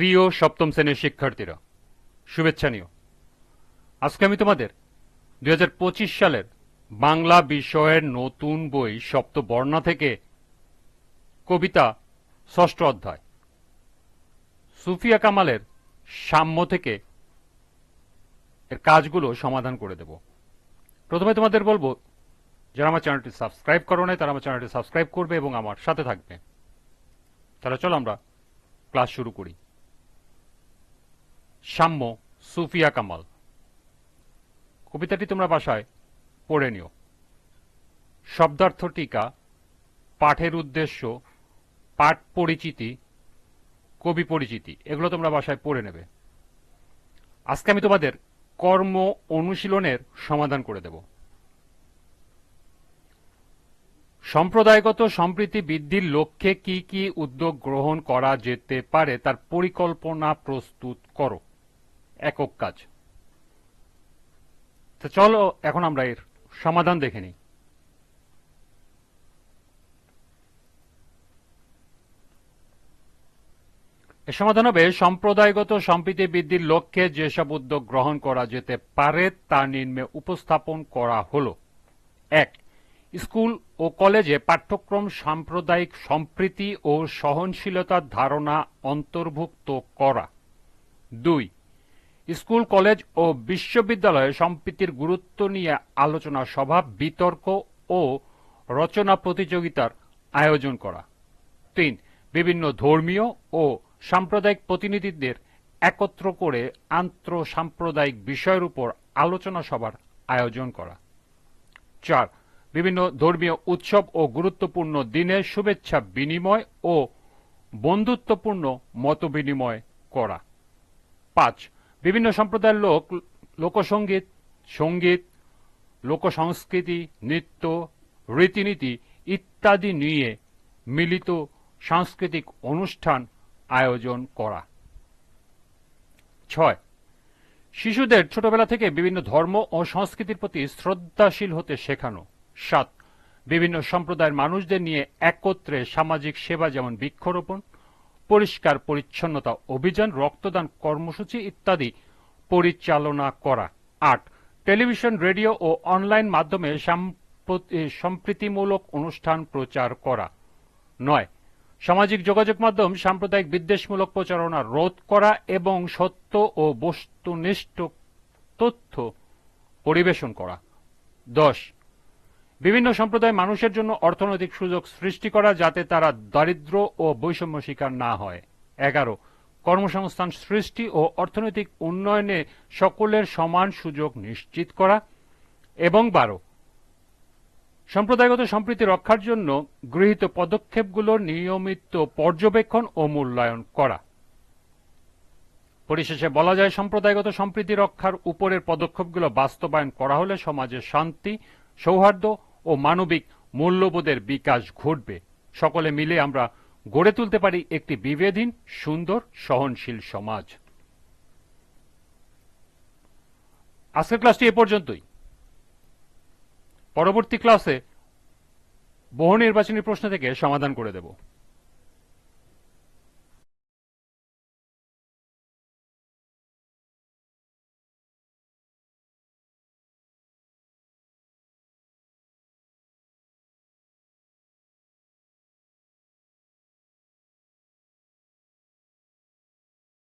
প্রিয় সপ্তম শ্রেণির শিক্ষার্থীরা, শুভেচ্ছা নিও। আজকে আমি তোমাদের দু হাজার পঁচিশ সালের বাংলা বিষয়ের নতুন বই সপ্তবর্ণা থেকে কবিতা ষষ্ঠ অধ্যায়, সুফিয়া কামালের সাম্য থেকে এর কাজগুলো সমাধান করে দেব। প্রথমে তোমাদের বলব, যারা আমার চ্যানেলটি সাবস্ক্রাইব করো নাই, তারা আমার চ্যানেলটি সাবস্ক্রাইব করবে এবং আমার সাথে থাকবে। তাহলে চলো আমরা ক্লাস শুরু করি। সাম্য, সুফিয়া কামাল। কবিতাটি তোমরা বাসায় পড়ে নিও। শব্দার্থ টিকা পাঠের উদ্দেশ্য, পাঠ পরিচিতি, কবি পরিচিতি, এগুলো তোমরা বাসায় পড়ে নেবে। আজকে আমি তোমাদের কর্ম অনুশীলনের সমাধান করে দেব। সম্প্রদায়গত সম্প্রীতি বৃদ্ধির লক্ষ্যে কি কি উদ্যোগ গ্রহণ করা যেতে পারে তার পরিকল্পনা প্রস্তুত করো। একক কাজ। তো চলো, এখন আমরা এর সমাধান দেখে নিই। এর সমাধান হবে সম্প্রদায়গত সম্প্রীতি বৃদ্ধির লক্ষ্যে যেসব উদ্যোগ গ্রহণ করা যেতে পারে, তা নিম্নে উপস্থাপন করা হল। এক, স্কুল ও কলেজে পাঠ্যক্রম সাম্প্রদায়িক সম্প্রীতি ও সহনশীলতার ধারণা অন্তর্ভুক্ত করা। দুই স্কুল, কলেজ ও বিশ্ববিদ্যালয়ে সম্প্রীতির গুরুত্ব নিয়ে আলোচনা সভা, বিতর্ক ও রচনা প্রতিযোগিতার আয়োজন করা। তিন, বিভিন্ন ধর্মীয় ও সাম্প্রদায়িক প্রতিনিধিদের একত্র করে আন্তঃ সাম্প্রদায়িক বিষয়ের উপর আলোচনা সভার আয়োজন করা। চার, বিভিন্ন ধর্মীয় উৎসব ও গুরুত্বপূর্ণ দিনে শুভেচ্ছা বিনিময় ও বন্ধুত্বপূর্ণ মতবিনিময় করা। পাঁচ বিভিন্ন সম্প্রদায়ের লোক লোকসঙ্গীত সংগীত, লোকসংস্কৃতি, নৃত্য, রীতিনীতি ইত্যাদি নিয়ে মিলিত সাংস্কৃতিক অনুষ্ঠান আয়োজন করা। ছয়, শিশুদের ছোটবেলা থেকে বিভিন্ন ধর্ম ও সংস্কৃতির প্রতি শ্রদ্ধাশীল হতে শেখানো। সাত, বিভিন্ন সম্প্রদায়ের মানুষদের নিয়ে একত্রে সামাজিক সেবা যেমন বৃক্ষরোপণ পরিষ্কার পরিচ্ছন্নতা অভিযান, রক্তদান কর্মসূচি ইত্যাদি পরিচালনা করা। আট, টেলিভিশন, রেডিও ও অনলাইন মাধ্যমে সম্প্রীতিমূলক অনুষ্ঠান প্রচার করা। নয়, সামাজিক যোগাযোগ মাধ্যম, সাম্প্রদায়িক বিদ্বেষমূলক প্রচারণা রোধ করা এবং সত্য ও বস্তুনিষ্ঠ তথ্য পরিবেশন করা। দশ বিভিন্ন সম্প্রদায় মানুষের জন্য অর্থনৈতিক সুযোগ সৃষ্টি করা যাতে তারা দারিদ্র ও বৈষম্য শিকার না হয়। এগারো, কর্মসংস্থান সৃষ্টি ও অর্থনৈতিক উন্নয়নে সকলের সমান সুযোগ নিশ্চিত করা। এবং বারো, সম্প্রদায়গত সম্প্রীতি রক্ষার জন্য গৃহীত পদক্ষেপগুলোর নিয়মিত পর্যবেক্ষণ ও মূল্যায়ন করা। পরিশেষে বলা যায়, সম্প্রদায়গত সম্প্রীতি রক্ষার উপরের পদক্ষেপগুলো বাস্তবায়ন করা হলে সমাজে শান্তি, সৌহার্দ্য ও মানবিক মূল্যবোধের বিকাশ ঘটবে। সকলে মিলে আমরা গড়ে তুলতে পারি একটি বিভেদহীন, সুন্দর, সহনশীল সমাজ। আজকের ক্লাসটি এ পর্যন্তই। পরবর্তী ক্লাসে বহু নির্বাচনী প্রশ্ন থেকে সমাধান করে দেব।